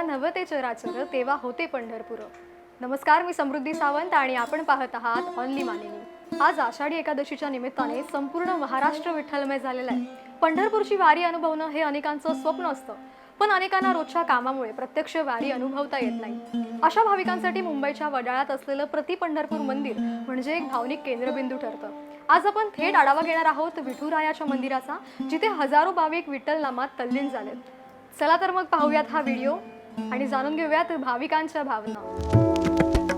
जेव्हा नवते चराचर तेव्हा होते पंढरपूर. नमस्कार मी समृद्धी सावंत आणि आपण पाहत आहात ऑनली मानिनी आज आषाढी एकादशीच्या निमित्ताने संपूर्ण महाराष्ट्र विठ्ठलमय झालेला आहे. पंढरपूरची वारी अनुभवणं हे अनेकांचं स्वप्न असतं. पण अनेकांना रोजच्या कामामुळे प्रत्यक्ष वारी अनुभवता येत नाही. अशा भाविकांसाठी मुंबईच्या वडाळ्यात असलेलं प्रति पंढरपूर मंदिर म्हणजे एक भावनिक केंद्रबिंदू ठरतं. आज आपण थेट आढावा घेणार आहोत विठुरायाच्या मंदिराचा जिथे हजारो भाविक विठ्ठल नामात तल्लीन झालेत. चला तर मग पाहूयात हा व्हिडिओ. आणि जाणून घेऊयात भाविकांच्या भावना.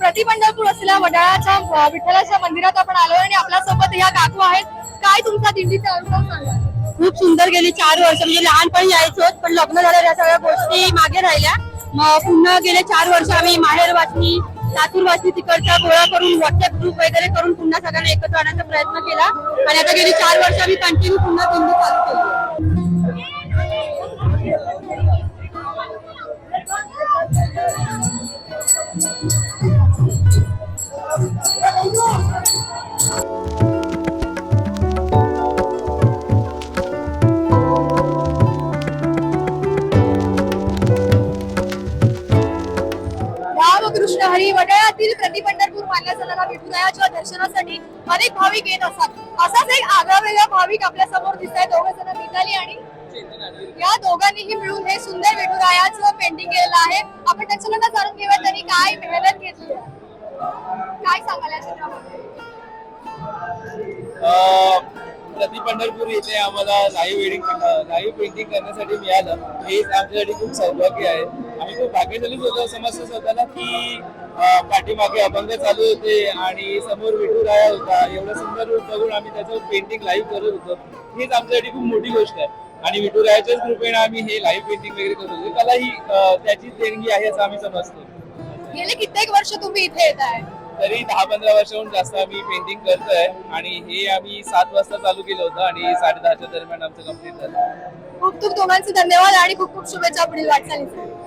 प्रति पंढरपूर असलेल्या वडाळ्याच्या अ, विठ्ठलाच्या मंदिरात आपण आलोय आणि आपल्यासोबत या काकू आहेत. काय तुमचा दिंडीचा अनुभव सांगा? खूप सुंदर गेली चार वर्ष म्हणजे लहानपणी यायचो पण लग्न झालं या सगळ्या गोष्टी मागे राहिल्या. मग पुन्हा गेले चार वर्ष आम्ही माहेर वाचणी लातूरवासी तिकडचा गोळा करून व्हॉट्सअप ग्रुप वगैरे करून पुन्हा सगळ्यांना एकत्र आणण्याचा प्रयत्न केला. आणि आता गेली चार वर्ष आम्ही कंटिन्यू पुन्हा दिंडी चालू केली. हरी प्रति पंढरपूर मानल्या जाणारा विठुरायाच्या दर्शनासाठी अनेक भाविक येत असतात. असाच एक आगळा वेगळा भाविक आपल्यासमोर दिसत आहे दोघं जण मिताली आणि या दोघांनीही मिळून हे सुंदर विठुरायाचं पेंटिंग केलेलं आहे. आपण त्याच्यानंतर जाणून घेऊया. त्यांनी काय मेहनत घेतली काय सांगाल या प्रति पंढरपूर येथे आम्हाला लाईव्ह वेडिंग लाईव्ह पेंटिंग करण्यासाठी मिळालं. हे आमच्यासाठी खूप सौभाग्य आहे. आम्ही खूप भाग्यशालीच होतो समजतं स्वतःला की पाठीमागे अभंग चालू होते आणि समोर विठुराया होता. एवढं सुंदर रूप बघून आम्ही त्याच्यावर पेंटिंग लाईव्ह करत होतो. हीच आमच्यासाठी खूप मोठी गोष्ट आहे. आणि विठुरायाच्याच कृपेने आम्ही हे लाईव्ह पेंटिंग वगैरे करत होतो. त्याला ही त्याचीच देणगी आहे असं आम्ही समजतो. गेले कित्येक वर्ष तुम्ही इथे येत आहे. तरी दहा पंधरा वर्षाहून जास्त आम्ही पेंटिंग करतोय. आणि हे आम्ही सात वाजता चालू केलं होतं आणि साडे दहाच्या दरम्यान आमचं कंप्लीट झालं. खूप खूप दोघांचे धन्यवाद आणि खूप खूप शुभेच्छा पुढील वाटचालीसाठी.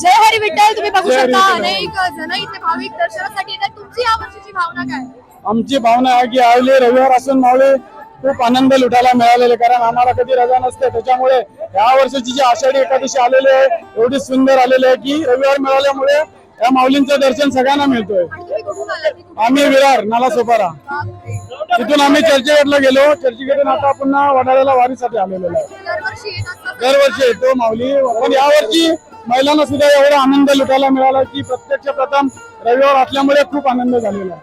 जय हरी विठ्ठल तुम्ही बघू जय हरी शकता विठ्ठल. अनेक जण इथे भाविक दर्शनासाठी येतात. तुमची या वर्षीची भावना काय? आमची भावना आहे की आवले रविवार असून मावळे खूप आनंद लुटायला मिळालेले कारण आम्हाला कधी रजा नसते. त्याच्यामुळे या वर्षाची जी आषाढी एकादशी आलेली आहे एवढी सुंदर आलेली आहे की रविवार मिळाल्यामुळे या माऊलींचं दर्शन सगळ्यांना मिळतोय. आम्ही विरार नाला सोपारा तिथून आम्ही चर्चगेटला गेलो. चर्चगेटून आता पुन्हा वडाळ्याला वारीसाठी आलेलो आहे. दरवर्षी येतो माऊली. पण यावर्षी महिलांना सुद्धा एवढा आनंद लुटायला मिळाला की प्रत्यक्ष प्रथम रविवार असल्यामुळे खूप आनंद झालेला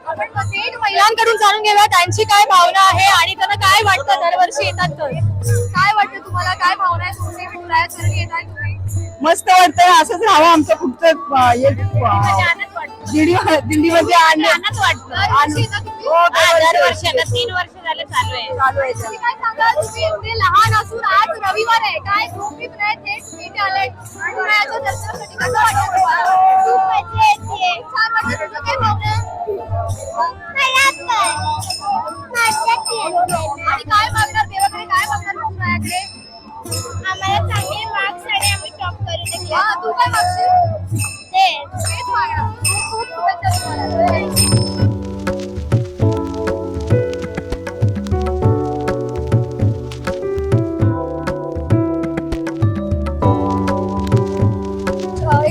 महिलांकडून जाणून घेऊया त्यांची काय भावना आहे आणि त्यांना काय वाटतं दरवर्षी येतात काय वाटतं तुम्हाला? काय भावना आहे? मस्त वाटतंय असंच राहावं आमचं म्हणजे अं, आनंद वाटतो. वाटतं? हो, तीन वर्ष झाले चालू आहे. चालू आहे तुम्ही काय सांगाल तुम्ही एवढे लहान असून आज रविवार आहे. काय झोप बीप नाही थेट इथे आलाय विठुरायाच्या दर्शनासाठी कसं वाटतं? तुम्हाला खूप मजा येते. छान वाटतं तुझं काय भावना आणि काय मागणार? देवाकडे काय मागणार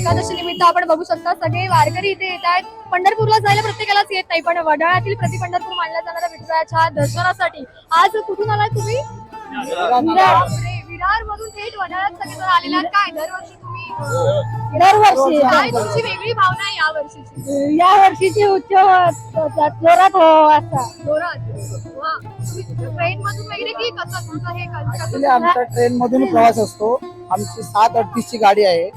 एकादशी निमित्त आपण बघू शकता सगळे वारकरी इथे येत आहेत. पंढरपूरला जायला प्रत्येकालाच येत नाही पण वडाळ्यातील प्रति पंढरपूर मानल्या जाणाऱ्या विठुरायाच्या दर्शनासाठी. आज कुठून आलाय तुम्ही? विरार. मधून थेट वडाळ्यात सगळे आलेले आहेत काय? दरवर्षी तुम्ही दरवर्षी. काय तुमची वेगळी भावना आहे या वर्षीची? या वर्षीची उच्च जोरात हो असा. जोरात? ट्रेन मधून वगैरे की कसं? तुमचं हे कसं- आमचा ट्रेन मधून प्रवास असतो. आमची सात अडतीस ची गाडी आहे.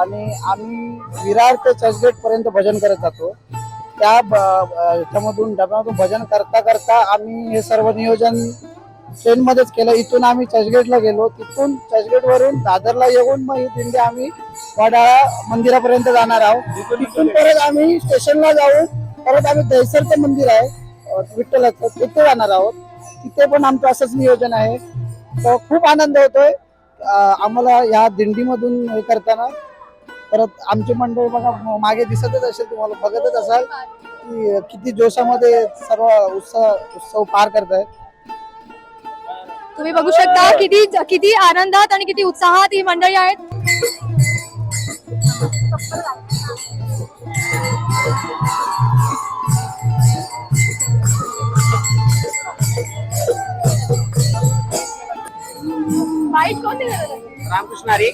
आणि आम्ही विरार ते चर्चगेट पर्यंत भजन करत जातो. त्या ह्याच्यामधून डब्यामधून भजन करता करता आम्ही हे सर्व नियोजन ट्रेन मध्येच केलं. इथून आम्ही चर्चगेटला गेलो. तिथून चर्चगेट वरून दादरला येऊन मग ही दिंडी आम्ही वडाळा मंदिरापर्यंत जाणार आहोत. तिथून परत आम्ही स्टेशनला जाऊन परत आम्ही दहिसरचं मंदिर आहे विठ्ठलाचं. तिथे जाणार आहोत. तिथे पण आमचं असंच नियोजन आहे. तर खूप आनंद होतोय आम्हाला ह्या दिंडीमधून हे करताना. परत आमची मंडळी बघा मागे दिसतच असेल तुम्हाला बघतच असाल की किती जोशामध्ये सर्व उत्सव उत्सव पार करतायत तुम्ही बघू शकता किती किती आनंदात आणि किती उत्साहात ही मंडळी आहेत? रामकृष्ण हरी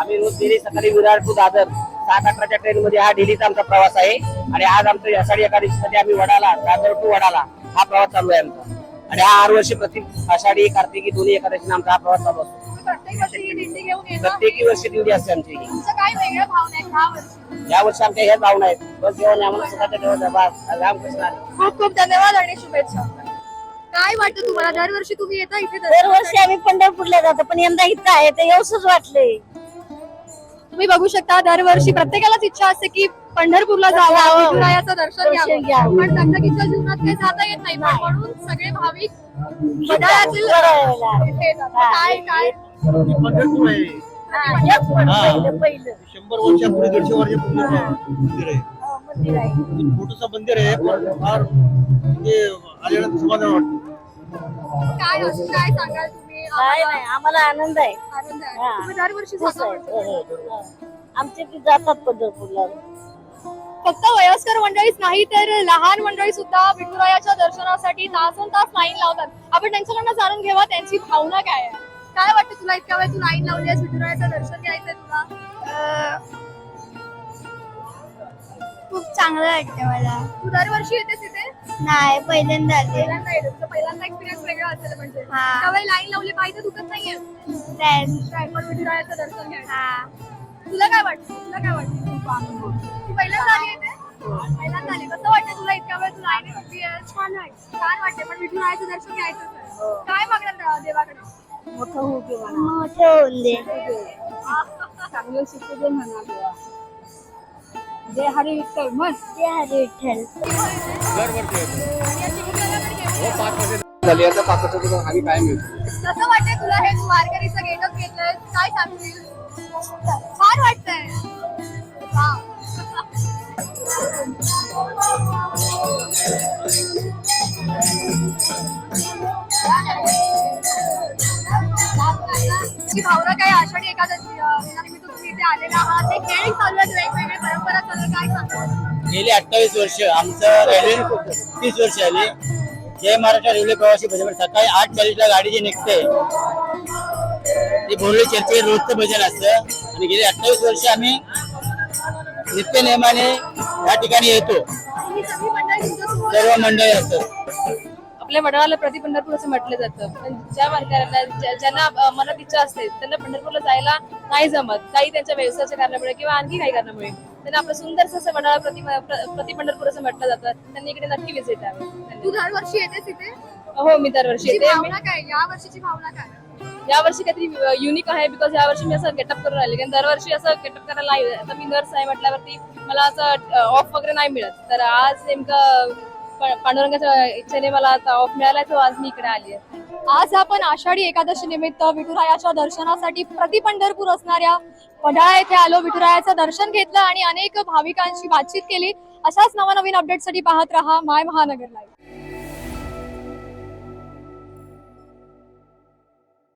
आम्ही रोज डेली सकाळी विरार टू दादर सात अकराच्या ट्रेन मध्ये हा डेलीचा आमचा प्रवास आहे. आणि आज आमचा आषाढी एकादशीसाठी आम्ही वडाला दादर टू वडाला हा प्रवास चालू आहे आमचा. आणि हा हर वर्षी प्रति आषाढी कार्तिकी दोन्ही एकादशीने आमचा हा प्रवास चालू असतो. प्रत्येक वर्षी ही दिंडी घेऊन येणं प्रत्येकी वर्षी दिंडी असते आमची या वर्षी आमच्या ह्याच भावना आहेत. बस जेवण आम्हाला स्वतःच्या रामकृष्ण हरी खूप खूप धन्यवाद आणि शुभेच्छा. काय वाटतं तुम्हाला? दरवर्षी तुम्ही येता इथे दर्शन दरवर्षी आम्ही पंढरपूरला जातो पण यंदा इथं आहे ते येऊसच वाटले तुम्ही बघू शकता दरवर्षी प्रत्येकालाच इच्छा असते की पंढरपूरला जावं जावं. विठुरायाचं दर्शन घ्यावं. पण दगदगीच्या जीवनात काही जाता येत नाही. म्हणून सगळे भाविक जातात. काय काय? पंढरपूर आहे. पहिलं पहिलं. शंभर वर्षापूर्वी दीडशे वर्षापूर्वी मंदिर आहे. हो, मंदिर आहे. छोटस मंदिर आहे पण फार म्हणजे आल्यानंतर समाधान वाटतं. काय असं काय सांगाल? काय नाही आम्हाला आनंद आहे आनंद आहे हा. तुम्ही दरवर्षी. म्हणजे. हो. आमचे ते जातात पंढरपूरला फक्त वयस्कर मंडळीच नाही तर लहान मंडळी सुद्धा विठुरायाच्या दर्शनासाठी तासन तास लाईन लावतात आपण त्यांच्याकडनं जाणून घेऊया त्यांची भावना काय आहे काय वाटतं तुला इतक्या वेळ तू लाईन लावली आहेस विठुरायाचं दर्शन घ्यायचंय तुला खूप चांगलं वाटतं मला तू दरवर्षी येतेस इथे नाही पहिल्यांदा आले. पहिल्यांदा एक्सपिरियन्स वेगळा असेल म्हणजे. हा. त्यावेळी लाईन लावली पाहिजे दुखत नाहीये. काय पण विठुरायाचं दर्शन घ्यायचं. तुला काय वाटतं? तुला काय वाटतं? तू पहिल्यांदा आली इथे पहिल्यांदा आली. कसं वाटतं तुला इतक्या वेळ तू लाईन उभी आहे छान वाटतं छान वाटते पण विठुरायाचं दर्शन घ्यायचं आहे. काय मागणार देवाकडे? मोठं होऊ दे मोठं होऊन दे. चांगलं शिकू दे म्हणा जय हरी विठ्ठल म्हण. जय हरी विठ्ठल. झाली. आता काय मिळतो? कसं वाटतंय तुला हे वारकरीचं गेटअप घेतलंय? काय सांगशील? छान वाटतंय. वा. भावना काय आषाढी एकादशी अं, निमित्त तुम्ही इथे आलेला आहात. ते खेळ चालू आहेत गेली अठ्ठावीस वर्ष. आमचं रेल्वे तीस वर्ष आली जय महाराष्ट्र रेल्वे प्रवासी भजन. सकाळी आठ चाळीसला गाडी जी निघते ती बोरली चर्चे रोजचं भजन असतं. आणि गेली अठ्ठावीस वर्ष आम्ही नित्य नेमाने या ठिकाणी येतो. सर्व मंडळी असतात आपल्या मंडळाला प्रति पंढरपूर असं म्हटलं जातं. पण ज्या वारकऱ्यांना ज्यांना मनात इच्छा असते त्यांना पंढरपूरला जायला नाही जमत. काही त्यांच्या व्यवसायाच्या कारणामुळे किंवा आणखी काही कारणामुळे. त्यांना आपलं सुंदरसं असं वडाळा प्रति प्र- प्रति पंढरपूर असं म्हटलं जातं. त्यांनी इकडे नक्की विजिट द्यावे तू दरवर्षी येतेस इथे? हो मी दरवर्षी येते. भावना काय या वर्षीची भावना काय यावर्षी काहीतरी युनिक आहे बिकॉज यावर्षी मी असं गेटअप करून राहिले. कारण दरवर्षी असं गेटअप करायला नाही आता मी नर्स आहे म्हटल्यावरती मला असं ऑफ वगैरे नाही मिळत. तर आज नेमकं पांडुरंगाच्या इच्छेने मला आता ऑफ मिळाला तो आज मी इकडे आली आहे आज आपण आषाढी एकादशी निमित्त विठुरायाच्या दर्शनासाठी प्रति पंढरपूर असणाऱ्या वडाळा येथे आलो. विठुरायाचं दर्शन घेतलं आणि अनेक भाविकांशी बातचीत केली. अशाच नवनवीन अपडेटसाठी पाहत राहा. माय महानगर लाईव्ह